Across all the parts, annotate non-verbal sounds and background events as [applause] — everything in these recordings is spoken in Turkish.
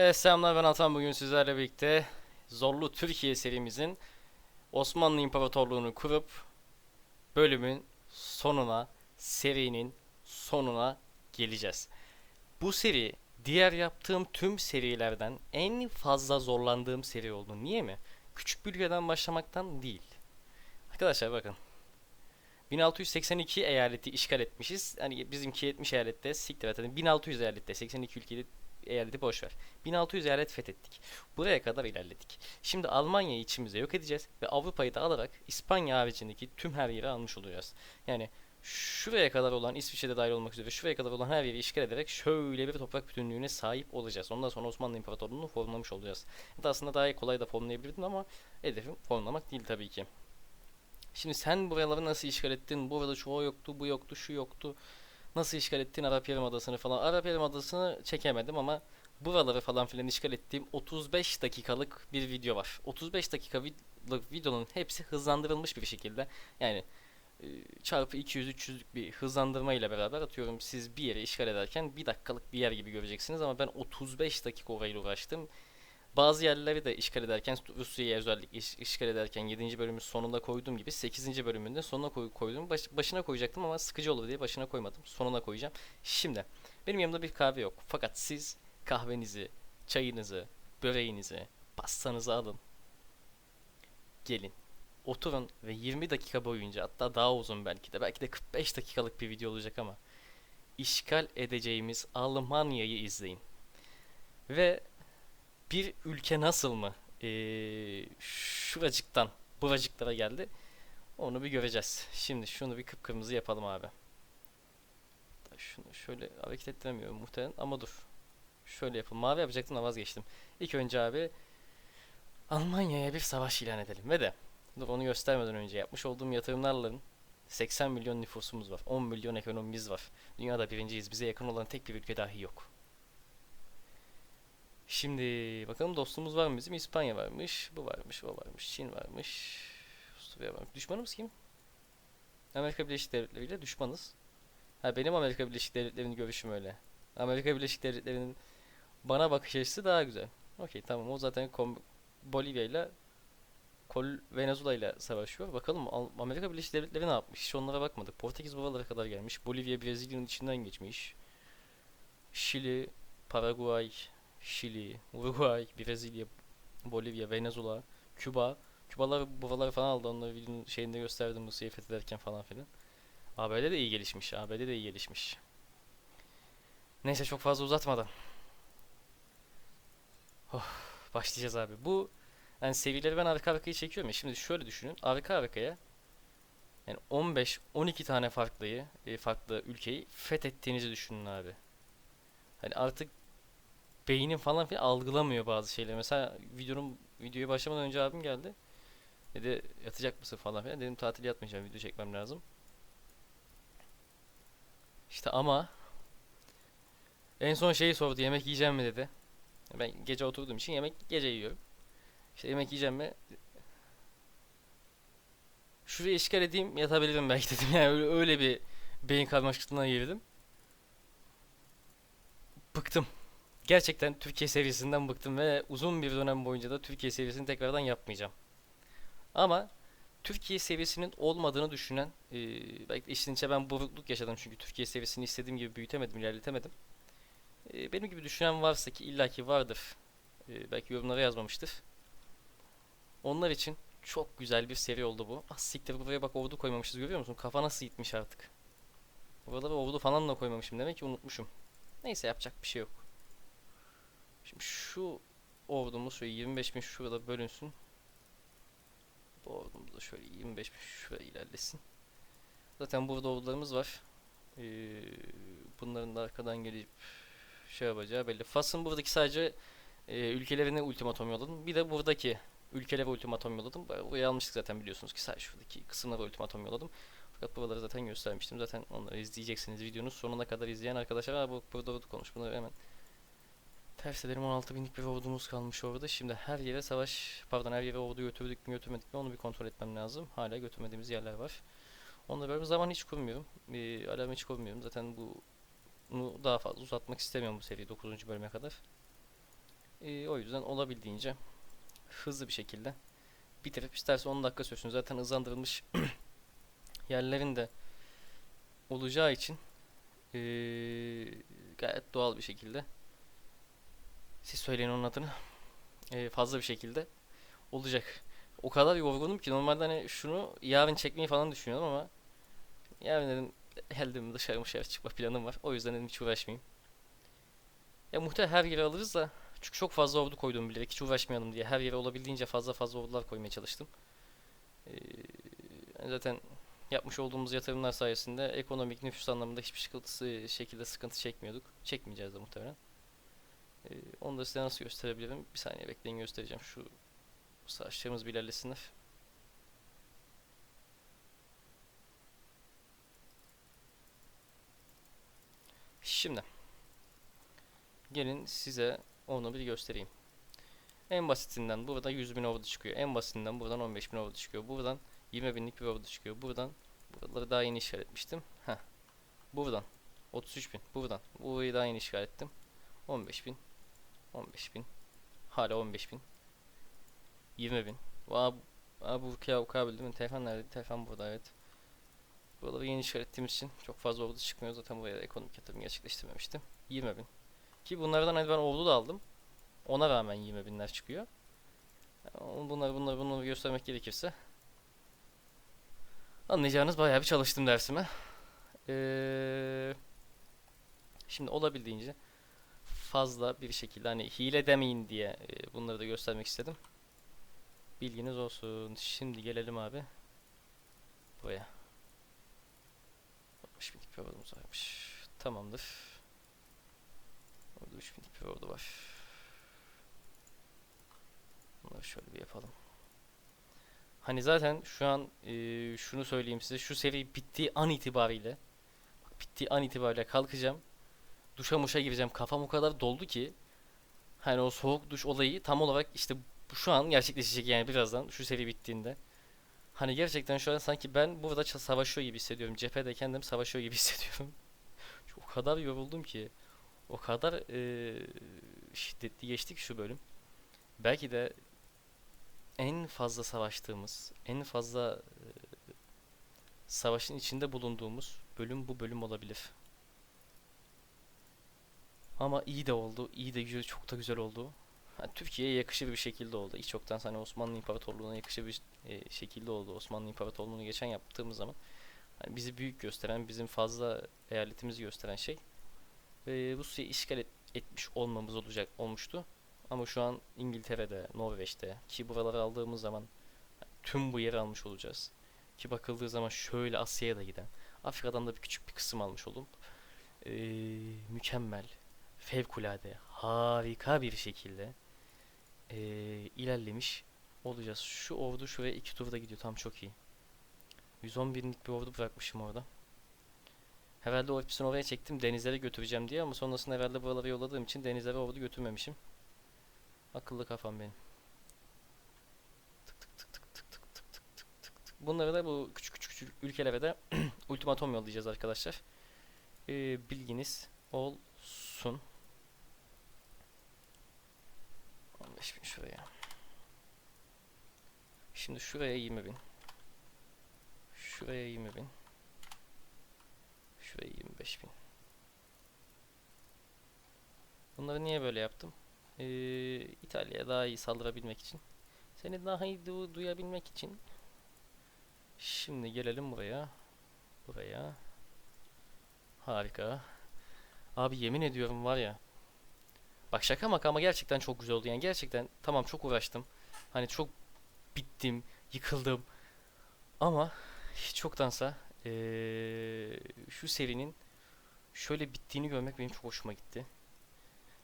Evet selamlar ben Atan bugün sizlerle birlikte Zorlu Türkiye serimizin Osmanlı İmparatorluğunu kurup bölümün sonuna, serinin sonuna geleceğiz. Bu seri diğer yaptığım tüm serilerden en fazla zorlandığım seri oldu. Niye mi? Küçük bir ülkeden başlamaktan değil. Arkadaşlar bakın. 1682 eyaleti işgal etmişiz. Hani bizimki 70 eyalette siktir et. Hani 1600 eyalette 82 ülkeyi eyaleti boş ver. 1600 eyalet fethettik. Buraya kadar ilerledik. Şimdi Almanya'yı içimize yok edeceğiz ve Avrupa'yı da alarak İspanya haricindeki tüm her yeri almış olacağız. Yani şuraya kadar olan İsviçre'de dahil olmak üzere şuraya kadar olan her yeri işgal ederek şöyle bir toprak bütünlüğüne sahip olacağız. Ondan sonra Osmanlı İmparatorluğu'nu formlamış olacağız. Da aslında daha kolay da formlayabilirdin ama hedefim formlamak değil tabii ki. Şimdi sen buraları nasıl işgal ettin? Burada o yoktu, bu yoktu, şu yoktu. Nasıl işgal ettin Arap Yarımadası'nı falan. Arap Yarımadası'nı çekemedim ama buraları falan filan işgal ettiğim 35 dakikalık bir video var. 35 dakikalık videonun hepsi hızlandırılmış bir şekilde. Yani e, çarpı 200-300'lük bir hızlandırma ile beraber atıyorum siz bir yere işgal ederken bir dakikalık bir yer gibi göreceksiniz ama ben 35 dakika orayla uğraştım. Bazı yerleri de işgal ederken Rusya'yı özellikle iş, işgal ederken 7. bölümün sonunda koyduğum gibi 8. bölümünde sonuna koy, koydum. Baş, başına koyacaktım ama sıkıcı olur diye başına koymadım. Sonuna koyacağım. Şimdi benim yanımda bir kahve yok. Fakat siz kahvenizi, çayınızı, böreğinizi, pastanızı alın. Gelin. Oturun ve 20 dakika boyunca hatta daha uzun belki de belki de 45 dakikalık bir video olacak ama işgal edeceğimiz Almanya'yı izleyin. Ve bir ülke nasıl mı ee, şuracıktan buracıklara geldi onu bir göreceğiz. Şimdi şunu bir kıpkırmızı yapalım abi. Şunu şöyle hareket ettiremiyorum muhtemelen ama dur. Şöyle yapalım. Mavi yapacaktım da vazgeçtim. İlk önce abi Almanya'ya bir savaş ilan edelim ve de dur onu göstermeden önce yapmış olduğum yatırımlarla 80 milyon nüfusumuz var. 10 milyon ekonomimiz var. Dünyada birinciyiz. Bize yakın olan tek bir ülke dahi yok. Şimdi bakalım dostumuz var mı bizim? İspanya varmış. Bu varmış, o varmış. Çin varmış. Avusturya varmış. Düşmanımız kim? Amerika Birleşik Devletleri ile düşmanız. Ha benim Amerika Birleşik Devletleri'nin görüşüm öyle. Amerika Birleşik Devletleri'nin bana bakış açısı daha güzel. Okey tamam o zaten Bolivya ile Kol Venezuela ile savaşıyor. Bakalım Amerika Birleşik Devletleri ne yapmış? Hiç onlara bakmadık. Portekiz buralara kadar gelmiş. Bolivya Brezilya'nın içinden geçmiş. Şili, Paraguay, Şili, Uruguay, Brezilya, Bolivya, Venezuela, Küba. Kübalar buraları falan aldı. Onları videonun şeyinde gösterdim Rusya'yı fethederken falan filan. ABD de iyi gelişmiş. ABD de iyi gelişmiş. Neyse çok fazla uzatmadan. Oh, başlayacağız abi. Bu yani seviyeleri ben arka arkaya çekiyorum ya. Şimdi şöyle düşünün. Arka arkaya yani 15-12 tane farklıyı, e, farklı ülkeyi fethettiğinizi düşünün abi. Hani artık beynin falan filan algılamıyor bazı şeyleri. Mesela videonun videoya başlamadan önce abim geldi. Dedi yatacak mısın falan filan. Dedim tatil yatmayacağım video çekmem lazım. İşte ama en son şeyi sordu yemek yiyeceğim mi dedi. Ben gece oturduğum için yemek gece yiyorum. İşte yemek yiyeceğim mi? Şurayı işgal edeyim yatabilirim belki dedim. [laughs] Yani öyle, öyle bir beyin karmaşıklığına girdim. Bıktım. Gerçekten Türkiye seviyesinden bıktım ve uzun bir dönem boyunca da Türkiye seviyesini tekrardan yapmayacağım. Ama Türkiye seviyesinin olmadığını düşünen, e, belki işin içine ben bozukluk yaşadım çünkü Türkiye seviyesini istediğim gibi büyütemedim, ilerletemedim. E, benim gibi düşünen varsa ki illaki vardır, e, belki yorumlara yazmamıştır. Onlar için çok güzel bir seri oldu bu. Ah siktir buraya bak ordu koymamışız görüyor musun? Kafa nasıl gitmiş artık. Burada ordu falan da koymamışım demek ki unutmuşum. Neyse yapacak bir şey yok. Şimdi şu ordumuz şöyle 25 bin şurada bölünsün. Bu ordumuz da şöyle 25 bin şuraya ilerlesin. Zaten burada ordularımız var. Ee, bunların da arkadan gelip şey yapacağı belli. Fas'ın buradaki sadece e, ülkelerine ultimatom yolladım. Bir de buradaki ülkelere ultimatom yolladım. Burayı almıştık zaten biliyorsunuz ki sadece şuradaki kısımlara ultimatom yolladım. Fakat buraları zaten göstermiştim. Zaten onları izleyeceksiniz. Videonun sonuna kadar izleyen arkadaşlar bu burada konuş. Bunları hemen Ters ederim 16 binlik bir ordumuz kalmış orada. Şimdi her yere savaş, pardon her yere ordu götürdük mü götürmedik mi onu bir kontrol etmem lazım. Hala götürmediğimiz yerler var. Onunla böyle zaman hiç kurmuyorum. Bir alarm hiç kurmuyorum. Zaten bunu daha fazla uzatmak istemiyorum bu seri 9. bölüme kadar. Ee, o yüzden olabildiğince hızlı bir şekilde bitirip isterse 10 dakika sürsün. Zaten hızlandırılmış [clears throat] yerlerin de olacağı için ee, gayet doğal bir şekilde siz söyleyin onun adını ee, fazla bir şekilde olacak. O kadar yorgunum ki normalde hani şunu yarın çekmeyi falan düşünüyordum ama yarın dedim elde dışarı dışarı çıkma planım var. O yüzden dedim hiç uğraşmayayım. Ya muhtemelen her yere alırız da çünkü çok fazla ordu koyduğumu bilerek hiç uğraşmayalım diye her yere olabildiğince fazla fazla ordular koymaya çalıştım. Ee, zaten yapmış olduğumuz yatırımlar sayesinde ekonomik nüfus anlamında hiçbir sıkıntısı şekilde sıkıntı çekmiyorduk. Çekmeyeceğiz de muhtemelen. Ee, onu da size nasıl gösterebilirim? Bir saniye bekleyin göstereceğim. Şu saçlarımız bir ilerlesinler. Şimdi gelin size onu bir göstereyim. En basitinden burada 100 bin ordu çıkıyor. En basitinden buradan 15 bin ordu çıkıyor. Buradan 20 binlik bir ordu çıkıyor. Buradan buraları daha yeni işaretmiştim. Heh. Buradan 33 bin. Buradan burayı daha yeni işarettim. 15 bin. 15 bin. Hala 15 bin. 20 bin. Aa, aa bu kıya ukabil değil mi? Telefon nerede? Telefon burada evet. Buraları yeni işarettiğimiz için çok fazla ordu çıkmıyor. Zaten buraya da ekonomik yatırım gerçekleştirmemiştim. 20 bin. Ki bunlardan hani ben ordu da aldım. Ona rağmen 20 binler çıkıyor. Yani bunları bunları bunları göstermek gerekirse anlayacağınız bayağı bir çalıştım dersime. Ee, şimdi olabildiğince fazla bir şekilde hani hile demeyin diye e, bunları da göstermek istedim. Bilginiz olsun. Şimdi gelelim abi. Buraya. 60 bin bir ordumuz varmış. Tamamdır. Orada 3 bin bir ordu var. Bunları şöyle bir yapalım. Hani zaten şu an e, şunu söyleyeyim size. Şu seri bittiği an itibariyle bittiği an itibariyle kalkacağım. Duşa muşa gireceğim. Kafam o kadar doldu ki hani o soğuk duş olayı tam olarak işte şu an gerçekleşecek yani birazdan şu seri bittiğinde. Hani gerçekten şu an sanki ben burada savaşıyor gibi hissediyorum. Cephede kendim savaşıyor gibi [laughs] hissediyorum. o kadar yoruldum ki. O kadar eee, şiddetli geçti ki şu bölüm. Belki de en fazla savaştığımız, en fazla eee, savaşın içinde bulunduğumuz bölüm bu bölüm olabilir. Ama iyi de oldu, iyi de güzel, çok da güzel oldu. Ha, Türkiye'ye yakışır bir şekilde oldu. Hiç yoktan hani Osmanlı İmparatorluğu'na yakışır bir e, şekilde oldu. Osmanlı İmparatorluğu'nu geçen yaptığımız zaman hani bizi büyük gösteren, bizim fazla eyaletimizi gösteren şey e, Rusya'yı işgal et- etmiş olmamız olacak olmuştu. Ama şu an İngiltere'de, Norveç'te ki buraları aldığımız zaman tüm bu yeri almış olacağız. Ki bakıldığı zaman şöyle Asya'ya da giden. Afrika'dan da bir küçük bir kısım almış oldum. E, mükemmel, fevkalade, harika bir şekilde e, ilerlemiş olacağız. Şu ordu şuraya iki turda gidiyor. Tam çok iyi. 110 binlik bir ordu bırakmışım orada. Herhalde o hepsini oraya çektim denizlere götüreceğim diye ama sonrasında herhalde buraları yolladığım için denizlere ordu götürmemişim. Akıllı kafam benim. Tık tık tık tık tık tık tık tık tık tık tık. Bunları da bu küçük küçük küçük ülkelere de [clears throat] ultimatom yollayacağız arkadaşlar. Ee, bilginiz olsun. 15 bin şuraya. Şimdi şuraya 20 bin. Şuraya 20 bin. Şuraya 25 bin. Bunları niye böyle yaptım? Ee, İtalya'ya daha iyi saldırabilmek için. Seni daha iyi du- duyabilmek için. Şimdi gelelim buraya. Buraya. Harika. Abi yemin ediyorum var ya. Bak şaka maka ama gerçekten çok güzel oldu. Yani gerçekten tamam çok uğraştım. Hani çok bittim, yıkıldım. Ama hiç çoktansa eee, şu serinin şöyle bittiğini görmek benim çok hoşuma gitti.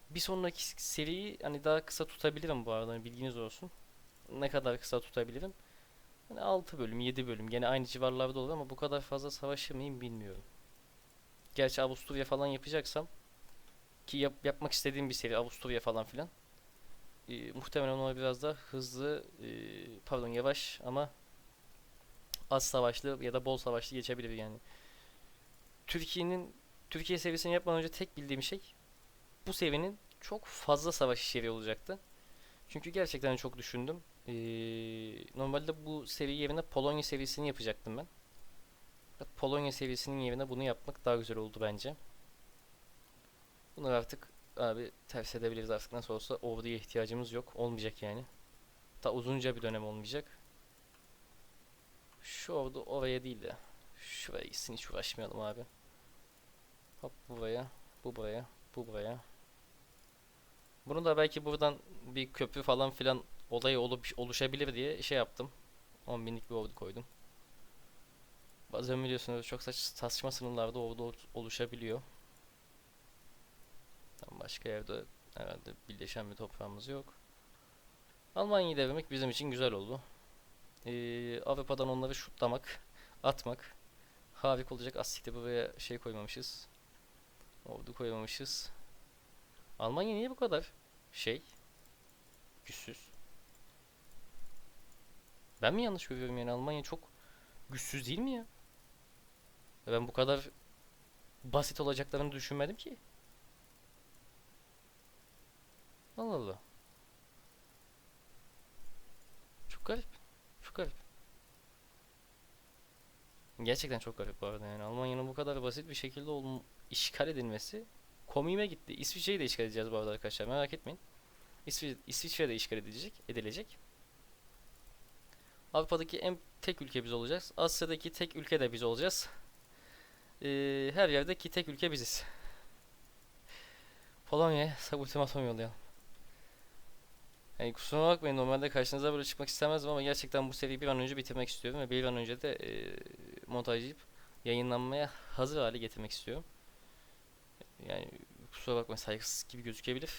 Bir sonraki seriyi hani daha kısa tutabilirim bu arada hani bilginiz olsun. Ne kadar kısa tutabilirim? Hani 6 bölüm, 7 bölüm gene aynı civarlarda olur ama bu kadar fazla savaşır mıyım bilmiyorum. Gerçi Avusturya falan yapacaksam ki yap- yapmak istediğim bir seri Avusturya falan filan. Ee, muhtemelen ona biraz da hızlı e, pardon yavaş ama az savaşlı ya da bol savaşlı geçebilir yani. Türkiye'nin Türkiye seviyesini yapmadan önce tek bildiğim şey bu seviyenin çok fazla savaş içeriği olacaktı. Çünkü gerçekten çok düşündüm. Ee, normalde bu seri yerine Polonya serisini yapacaktım ben. Polonya serisinin yerine bunu yapmak daha güzel oldu bence. Bunu artık abi ters edebiliriz artık nasıl olsa orduya ihtiyacımız yok. Olmayacak yani. Da uzunca bir dönem olmayacak. Şu ordu oraya değil de şuraya gitsin hiç uğraşmayalım abi. Hop buraya, bu buraya, bu buraya. Bunu da belki buradan bir köprü falan filan olayı olup oluşabilir diye şey yaptım. 10 binlik bir ordu koydum. Bazen biliyorsunuz çok saç, saçma sınırlarda ordu ol- oluşabiliyor. Başka yerde herhalde birleşen bir toprağımız yok. Almanya'yı devirmek bizim için güzel oldu. Ee, Avrupa'dan onları şutlamak, atmak harika olacak. Asik'te buraya şey koymamışız. Ordu koymamışız. Almanya niye bu kadar şey? Güçsüz. Ben mi yanlış görüyorum yani Almanya çok güçsüz değil mi ya? Ben bu kadar basit olacaklarını düşünmedim ki. Allah Allah. Çok garip. Çok garip. Gerçekten çok garip bu arada yani Almanya'nın bu kadar basit bir şekilde olm işgal edilmesi komiğime gitti. İsviçre'yi de işgal edeceğiz bu arada arkadaşlar merak etmeyin. İsvi İsviçre de işgal edilecek, edilecek. Avrupa'daki en tek ülke biz olacağız. Asya'daki tek ülke de biz olacağız. Ee, her yerdeki tek ülke biziz. Polonya'ya ultimatum yollayalım. Yani kusura bakmayın normalde karşınıza böyle çıkmak istemezdim ama gerçekten bu seriyi bir an önce bitirmek istiyorum ve bir an önce de e, montajlayıp yayınlanmaya hazır hale getirmek istiyorum. Yani kusura bakmayın saygısız gibi gözükebilir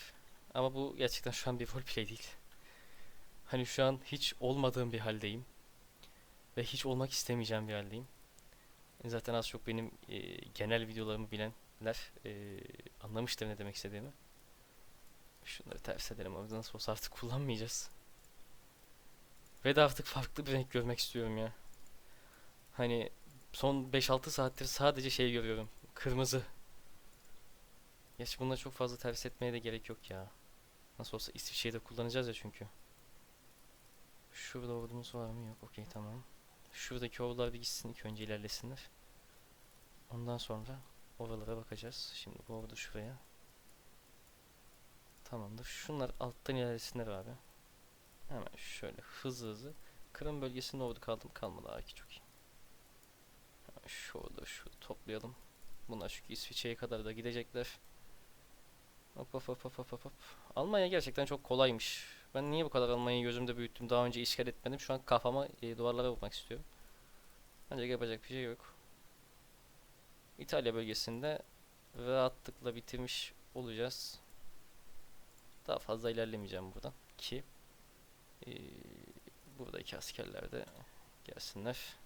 ama bu gerçekten şu an bir roleplay değil. Hani şu an hiç olmadığım bir haldeyim ve hiç olmak istemeyeceğim bir haldeyim. Zaten az çok benim e, genel videolarımı bilenler e, anlamıştır ne demek istediğimi. Şunları ters edelim abi nasıl olsa artık kullanmayacağız. Ve de artık farklı bir renk görmek istiyorum ya. Hani son 5-6 saattir sadece şey görüyorum. Kırmızı. Gerçi bunları çok fazla ters etmeye de gerek yok ya. Nasıl olsa İsviçre'yi de kullanacağız ya çünkü. Şurada ordumuz var mı? Yok. Okey tamam. Şuradaki ordular bir gitsin ilk önce ilerlesinler. Ondan sonra oralara bakacağız. Şimdi bu ordu şuraya. Tamamdır. Şunlar alttan ilerlesinler abi. Hemen şöyle hızlı hızlı. Kırım bölgesinde ordu kaldı mı kalmadı abi çok iyi. Hemen şu ordu şu toplayalım. Bunlar çünkü İsviçre'ye kadar da gidecekler. Hop hop hop hop hop hop. Almanya gerçekten çok kolaymış. Ben niye bu kadar Almanya'yı gözümde büyüttüm daha önce işgal etmedim. Şu an kafama e, duvarlara vurmak istiyorum. Ancak yapacak bir şey yok. İtalya bölgesinde rahatlıkla bitirmiş olacağız. Daha fazla ilerlemeyeceğim buradan ki e, buradaki askerler de gelsinler.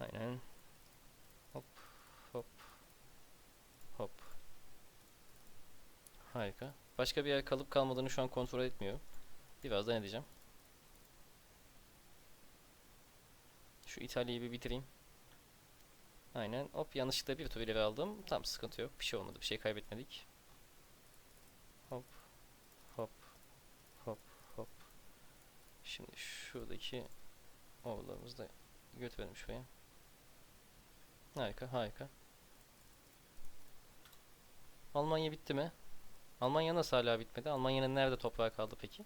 Aynen. Hop hop hop. Harika. Başka bir yer kalıp kalmadığını şu an kontrol etmiyor. Birazdan edeceğim. Şu İtalya'yı bir bitireyim. Aynen. Hop yanlışlıkla bir tur ileri aldım. Tam sıkıntı yok. Bir şey olmadı. Bir şey kaybetmedik. Hop. Hop. Hop. Hop. Şimdi şuradaki oğullarımızı da götürelim şuraya. Harika. Harika. Almanya bitti mi? Almanya nasıl hala bitmedi? Almanya'nın nerede toprağı kaldı peki?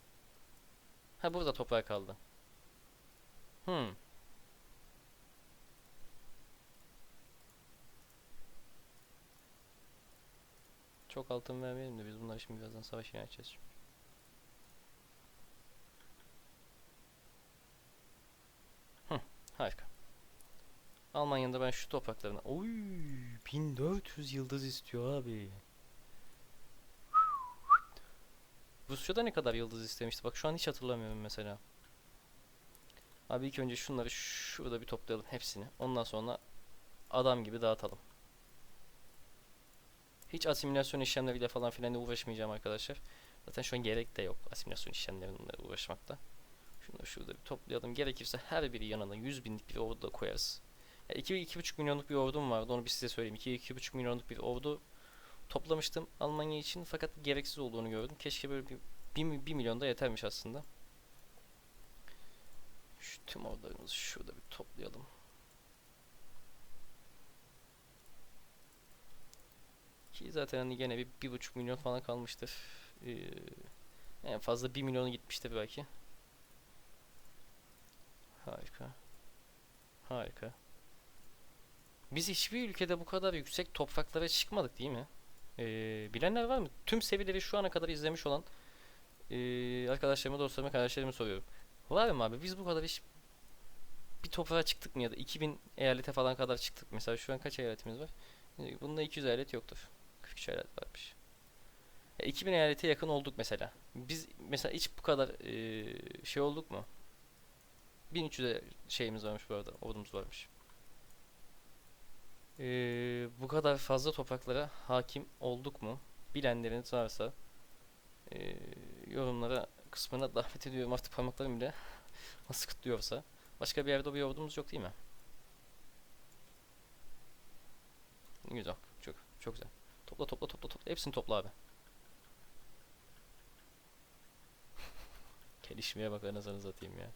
Ha burada toprağı kaldı. Hmm. Çok altın vermeyelim de biz bunları şimdi birazdan savaş ilan edeceğiz çünkü. Hı, harika. Almanya'nın da ben şu topraklarına... Oy, 1400 yıldız istiyor abi. Rusya'da ne kadar yıldız istemişti? Bak şu an hiç hatırlamıyorum mesela. Abi ilk önce şunları şurada bir toplayalım hepsini. Ondan sonra adam gibi dağıtalım. Hiç asimilasyon işlemleriyle falan filan uğraşmayacağım arkadaşlar. Zaten şu an gerek de yok asimilasyon işlemleriyle uğraşmakta. Şunu da şurada bir toplayalım. Gerekirse her biri yanına 100 binlik bir ordu da koyarız. Ya 2-2,5 milyonluk bir ordum vardı onu bir size söyleyeyim. 2-2,5 milyonluk bir ordu toplamıştım Almanya için fakat gereksiz olduğunu gördüm. Keşke böyle bir 1, milyon da yetermiş aslında. Şu tüm ordularımızı şurada bir toplayalım. Ki zaten hani gene bir, bir buçuk milyon falan kalmıştır. Ee, en fazla bir milyonu gitmiştir belki. Harika. Harika. Biz hiçbir ülkede bu kadar yüksek topraklara çıkmadık değil mi? Ee, bilenler var mı? Tüm seviyeleri şu ana kadar izlemiş olan ee, arkadaşlarıma, dostlarıma, kardeşlerime soruyorum. Var mı abi? Biz bu kadar hiç bir toprağa çıktık mı ya da 2000 eyalete falan kadar çıktık. Mesela şu an kaç eyaletimiz var? Ee, Bunda 200 eyalet yoktur. 43 eyalet varmış. Ya 2000 eyalete yakın olduk mesela. Biz mesela hiç bu kadar ee, şey olduk mu? 1300 şeyimiz varmış bu arada. Ordumuz varmış. Ee, bu kadar fazla topraklara hakim olduk mu? Bilenleriniz varsa ee, yorumlara kısmına davet ediyorum. Artık parmaklarım bile [laughs] nasıl kıtlıyorsa. Başka bir yerde bir ordumuz yok değil mi? Güzel. Çok çok güzel. Topla topla topla topla. Hepsini topla abi. [laughs] Gelişmeye bak anasını satayım ya.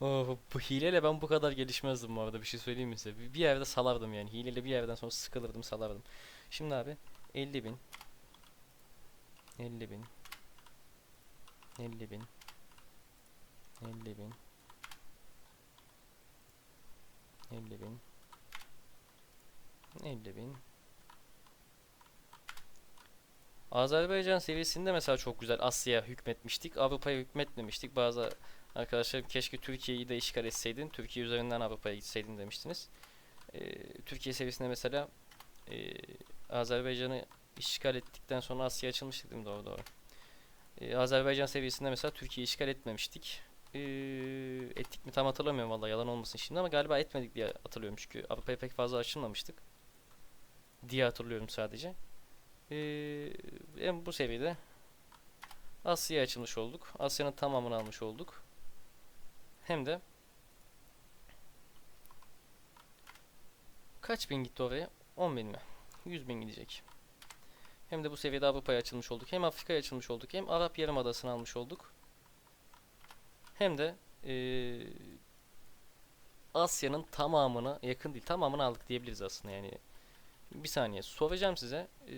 Oh, bu hileyle ben bu kadar gelişmezdim bu arada bir şey söyleyeyim mi size? Bir yerde salardım yani. Hileyle bir yerden sonra sıkılırdım salardım. Şimdi abi 50 bin 50 bin 50 bin 50 bin 50 bin 50 bin Azerbaycan seviyesinde mesela çok güzel Asya'ya hükmetmiştik. Avrupa'ya hükmetmemiştik. Bazı arkadaşlarım keşke Türkiye'yi de işgal etseydin. Türkiye üzerinden Avrupa'ya gitseydin demiştiniz. Ee, Türkiye seviyesinde mesela e, Azerbaycan'ı işgal ettikten sonra Asya açılmıştık değil mi? Doğru doğru. Ee, Azerbaycan seviyesinde mesela Türkiye'yi işgal etmemiştik. Ee, ettik mi tam hatırlamıyorum vallahi yalan olmasın şimdi ama galiba etmedik diye hatırlıyorum çünkü Avrupa'ya pek fazla açılmamıştık diye hatırlıyorum sadece. Ee, hem bu seviyede Asya'ya açılmış olduk. Asya'nın tamamını almış olduk. Hem de kaç bin gitti oraya? 10 bin mi? 100 bin gidecek. Hem de bu seviyede Avrupa'ya açılmış olduk. Hem Afrika'ya açılmış olduk. Hem Arap Yarımadası'nı almış olduk. Hem de ee, Asya'nın tamamını yakın değil tamamını aldık diyebiliriz aslında yani. Bir saniye soracağım size. Ee,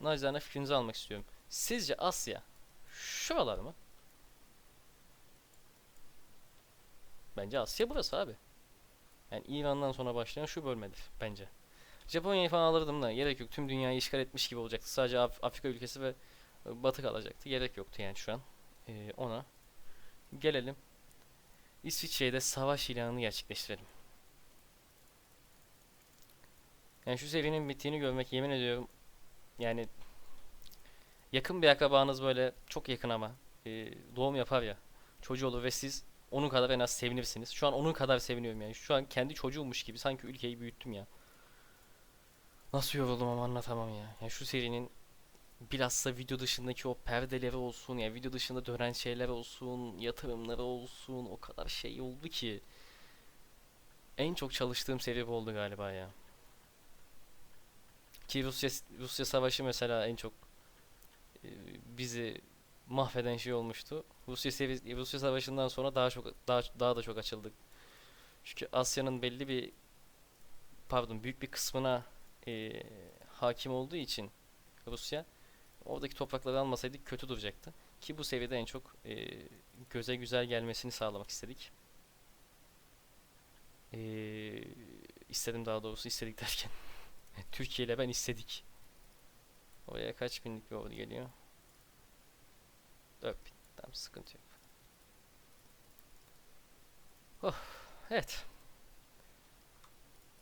nacizane fikrinizi almak istiyorum. Sizce Asya şuralar mı? Bence Asya burası abi. Yani İran'dan sonra başlayan şu bölmedir bence. Japonya'yı falan alırdım da gerek yok. Tüm dünyayı işgal etmiş gibi olacaktı. Sadece Af Afrika ülkesi ve Batı kalacaktı. Gerek yoktu yani şu an ee, ona. Gelelim. İsviçre'ye de savaş ilanını gerçekleştirelim. Yani şu serinin bittiğini görmek yemin ediyorum. Yani yakın bir akrabanız böyle çok yakın ama e, doğum yapar ya. Çocuğu olur ve siz onun kadar en az sevinirsiniz. Şu an onun kadar seviniyorum yani. Şu an kendi çocuğummuş gibi sanki ülkeyi büyüttüm ya. Nasıl yoruldum ama anlatamam ya. Yani şu serinin bilhassa video dışındaki o perdeleri olsun ya video dışında dönen şeyler olsun, yatırımları olsun o kadar şey oldu ki en çok çalıştığım seri bu oldu galiba ya. Ki Rusya Rusya savaşı mesela en çok e, bizi mahveden şey olmuştu. Rusya sevi Rusya savaşından sonra daha çok daha daha da çok açıldık. Çünkü Asya'nın belli bir pardon büyük bir kısmına e, hakim olduğu için Rusya oradaki toprakları almasaydık kötü duracaktı. Ki bu seviyede en çok e, göze güzel gelmesini sağlamak istedik. E, istedim daha doğrusu istedik derken. [laughs] Türkiye ile ben istedik. Oraya kaç binlik bir ordu geliyor? 4000. Tamam sıkıntı yok. Oh, evet.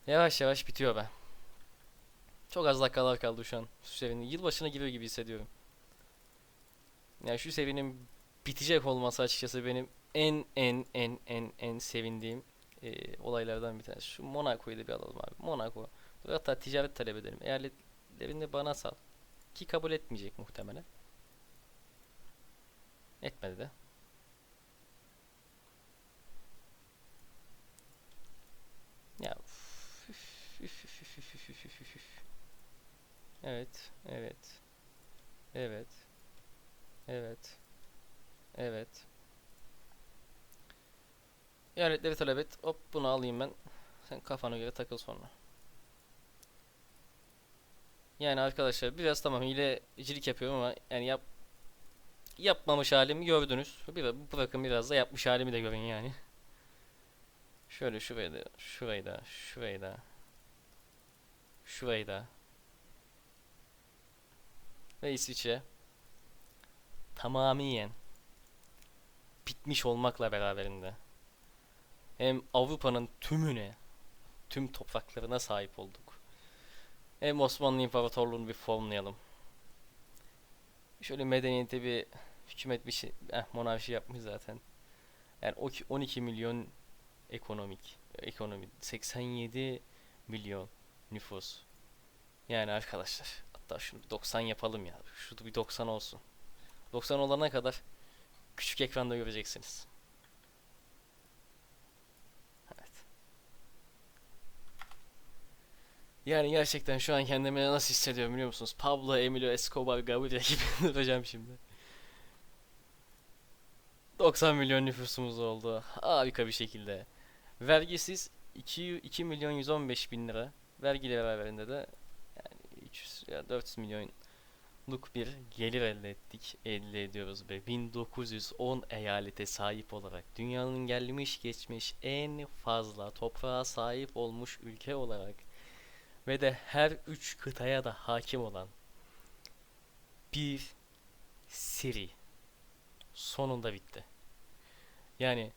Yavaş yavaş bitiyor be. Çok az dakikalar kaldı şu an. Şu seviyenin yılbaşına giriyor gibi hissediyorum. Yani şu seviyenin bitecek olması açıkçası benim en en en en en sevindiğim e, olaylardan bir tanesi. Şu Monaco'yu da bir alalım abi. Monaco. Hatta ticaret talep edelim. Eyaletlerini bana sal. Ki kabul etmeyecek muhtemelen. Etmedi de. Ya Evet, evet. Evet. Evet. Evet. İhaletleri talep et. Hop bunu alayım ben. Sen kafana göre takıl sonra. Yani arkadaşlar biraz tamam hilecilik yapıyorum ama yani yap yapmamış halimi gördünüz. Bir bırakın biraz da yapmış halimi de görün yani. Şöyle şurayı da, şurayı da, şurayı da, şurayı da. Ve İsviçre tamamen bitmiş olmakla beraberinde hem Avrupa'nın tümüne, tüm topraklarına sahip olduk. Hem Osmanlı İmparatorluğu'nu bir formlayalım. Şöyle medeniyete bir hükümet bir şey, eh, monarşi yapmış zaten. Yani o ki 12 milyon ekonomik, ekonomi 87 milyon nüfus. Yani arkadaşlar, hatta şunu bir 90 yapalım ya. Şurada bir 90 olsun. 90 olana kadar küçük ekranda göreceksiniz. Evet. Yani gerçekten şu an kendimi nasıl hissediyorum biliyor musunuz? Pablo Emilio Escobar Gaviria gibi [laughs] duracağım şimdi. 90 milyon nüfusumuz oldu. Harika bir şekilde. Vergisiz 2, 2 milyon 115 bin lira. Vergiyle beraberinde de yani 300 ya 400 milyonluk bir gelir elde ettik. Elde ediyoruz ve 1910 eyalete sahip olarak dünyanın gelmiş geçmiş en fazla toprağa sahip olmuş ülke olarak ve de her üç kıtaya da hakim olan bir seri sonunda bitti. Yani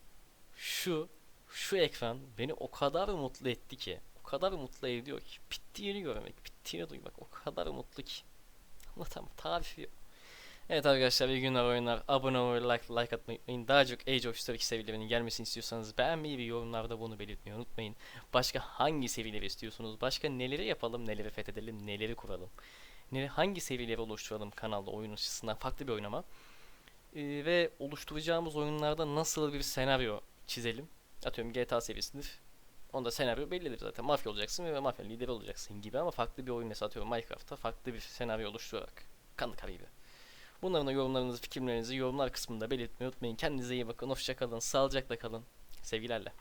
şu şu ekran beni o kadar mutlu etti ki, o kadar mutlu ediyor ki, bittiğini görmek, bittiğini duymak o kadar mutlu ki. Anlatamam, tarifi yok. Evet arkadaşlar iyi günler oyunlar. Abone olmayı, like, like atmayı unutmayın. Daha çok Age of History serilerinin gelmesini istiyorsanız beğenmeyi ve yorumlarda bunu belirtmeyi unutmayın. Başka hangi serileri istiyorsunuz? Başka neleri yapalım, neleri fethedelim, neleri kuralım? Ne, hangi serileri oluşturalım kanalda oyun açısından farklı bir oynama? Ee, ve oluşturacağımız oyunlarda nasıl bir senaryo çizelim? Atıyorum GTA serisidir. Onda senaryo bellidir zaten. Mafya olacaksın ve mafya lideri olacaksın gibi ama farklı bir oyun mesela atıyorum Minecraft'ta farklı bir senaryo oluşturarak. Kanlı gibi. Bunların da yorumlarınızı, fikirlerinizi yorumlar kısmında belirtmeyi unutmayın. Kendinize iyi bakın. Hoşça kalın. Sağlıcakla kalın. Sevgilerle.